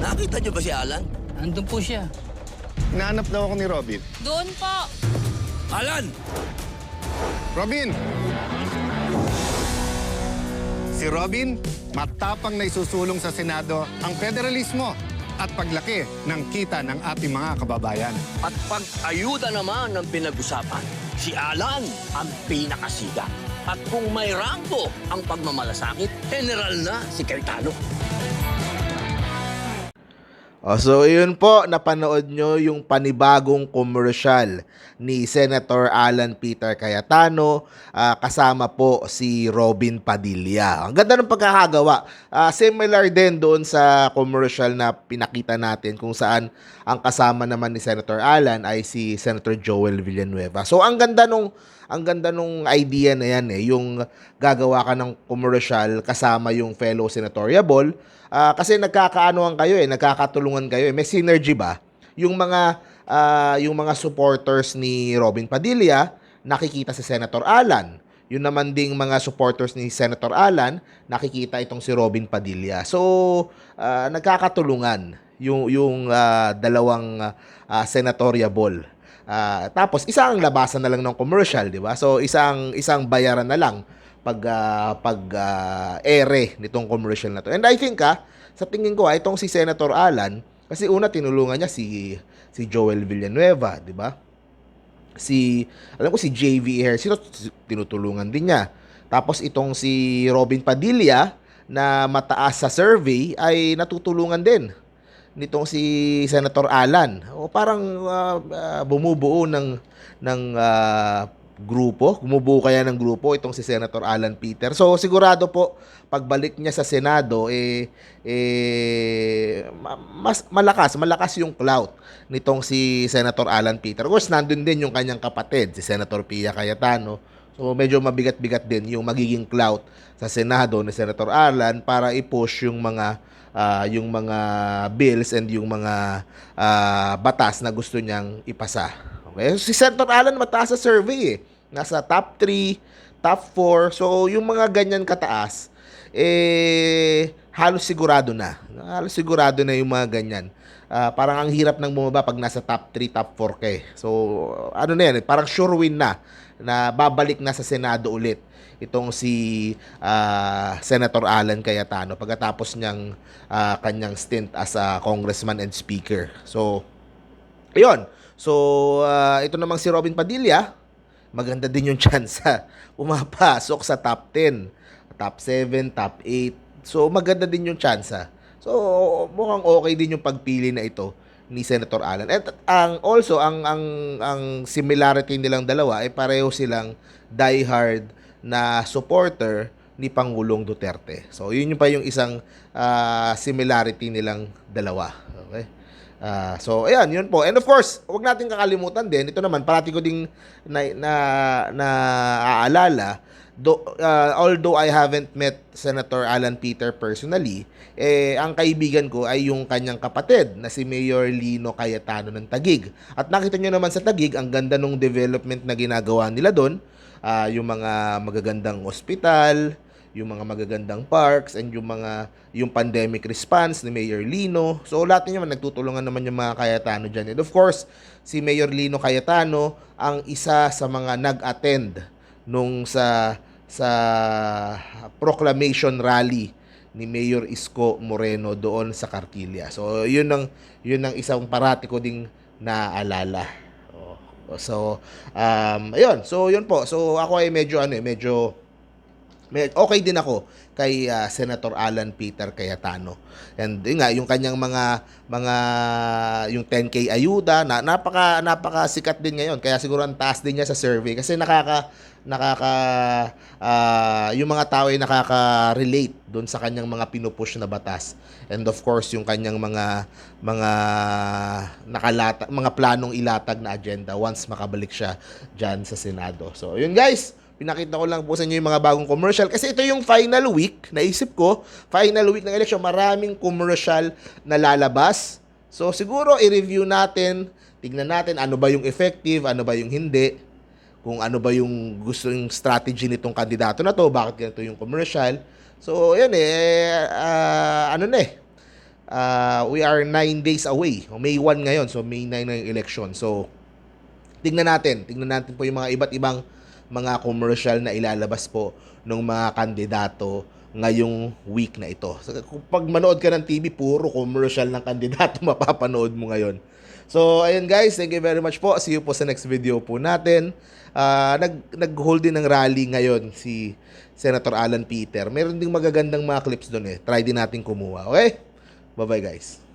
Nakita niyo ba si Alan? Andun po siya. Naanap daw ako ni Robin. Doon po. Alan! Robin! Si Robin, matapang na isusulong sa Senado ang federalismo at paglaki ng kita ng ating mga kababayan. At pag-ayuda naman ng pinag-usapan, si Alan ang pinakasiga. At kung may rangko ang pagmamalasakit, general na si Cayetano. O, so, yun po, napanood nyo yung panibagong commercial ni Senator Alan Peter Cayetano ah, kasama po si Robin Padilla. Ang ganda ng pagkakagawa. Ah, similar din doon sa commercial na pinakita natin kung saan ang kasama naman ni Senator Alan ay si Senator Joel Villanueva. So, ang ganda nung ang ganda nung idea na yan eh, yung gagawa ka ng commercial kasama yung fellow senatoriable Ah, kasi nagkakaanoan kayo eh, nagkakatulungan kayo eh. May synergy ba? Yung mga ah, yung mga supporters ni Robin Padilla nakikita si Senator Alan. Yun naman ding mga supporters ni Senator Alan, nakikita itong si Robin Padilla. So, ah, nagkakatulungan yung yung ah, dalawang ah, senatoriable. Ah, tapos isang labasan na lang ng commercial, 'di ba? So, isang isang bayaran na lang pag ah, pag ah, ere nitong commercial na to. And I think ah, sa tingin ko ah, itong si Senator Alan kasi una tinulungan niya si si Joel Villanueva, 'di ba? Si alam ko si JV Ejercito tinutulungan din niya. Tapos itong si Robin Padilla na mataas sa survey ay natutulungan din nitong si Senator Alan. O parang ah, ah, bumubuo ng ng ah, grupo, bumubuo kaya ng grupo itong si Senator Alan Peter. So sigurado po pagbalik niya sa Senado eh eh ma- mas malakas, malakas yung clout nitong si Senator Alan Peter. Of course, nandun din yung kanyang kapatid, si Senator Pia Cayetano. So medyo mabigat-bigat din yung magiging clout sa Senado ni Senator Alan para i-push yung mga ah, yung mga bills and yung mga ah, batas na gusto niyang ipasa. Okay? Si Senator Alan mataas sa survey eh. Nasa top 3, top 4. So yung mga ganyan kataas eh halos sigurado na. Halos sigurado na yung mga ganyan. Ah, parang ang hirap ng bumaba pag nasa top 3, top 4 ka eh. So, ano na yan, eh, parang sure win na na babalik na sa Senado ulit itong si ah, Senator Alan Cayetano pagkatapos niyang ah, kanyang stint as a congressman and speaker. So, ayun. So, ah, ito namang si Robin Padilla, maganda din yung chance pumapasok sa top 10, top 7, top 8. So, maganda din yung chance. So, mukhang okay din yung pagpili na ito ni Senator Alan. At ang also ang ang ang similarity nilang dalawa ay pareho silang diehard na supporter ni Pangulong Duterte. So, yun yung pa yung isang ah, similarity nilang dalawa. Okay? Ah, so, ayan, yun po. And of course, huwag natin kakalimutan din, ito naman, parati ko ding na, na, na aalala, do, ah, although I haven't met Senator Alan Peter personally, eh, ang kaibigan ko ay yung kanyang kapatid na si Mayor Lino Cayetano ng Tagig. At nakita nyo naman sa Tagig, ang ganda ng development na ginagawa nila doon, Ah, yung mga magagandang ospital, yung mga magagandang parks and yung mga yung pandemic response ni Mayor Lino. So lahat naman nagtutulungan naman yung mga Cayetano diyan. And of course, si Mayor Lino Cayetano ang isa sa mga nag-attend nung sa sa proclamation rally ni Mayor Isko Moreno doon sa Cartilla. So yun ang yun ang isang parati ko ding naalala. Oh, So um ayun, so yun po. So ako ay medyo ano eh, medyo okay din ako kay ah, Senator Alan Peter Cayetano. And yun nga yung kanyang mga mga yung 10k ayuda na napaka napaka sikat din ngayon. Kaya siguro ang taas din niya sa survey kasi nakaka nakaka ah, yung mga tao ay nakaka-relate doon sa kanyang mga pinupush na batas. And of course, yung kanyang mga mga nakalata mga planong ilatag na agenda once makabalik siya diyan sa Senado. So, yun guys, pinakita ko lang po sa inyo yung mga bagong commercial kasi ito yung final week, naisip ko, final week ng election, maraming commercial na lalabas. So, siguro i-review natin, tignan natin ano ba yung effective, ano ba yung hindi kung ano ba yung gusto yung strategy nitong kandidato na to, bakit ganito yung commercial. So, yun eh, ah, ano na eh, ah, we are 9 days away. May 1 ngayon, so May 9 na yung election. So, tingnan natin. Tingnan natin po yung mga iba't ibang mga commercial na ilalabas po ng mga kandidato ngayong week na ito. So, pag manood ka ng TV, puro commercial ng kandidato mapapanood mo ngayon. So, ayun guys, thank you very much po. See you po sa next video po natin. Ah, nag, nag-hold din ng rally ngayon si Senator Alan Peter. Meron ding magagandang mga clips doon eh. Try din natin kumuha. Okay? Bye-bye guys.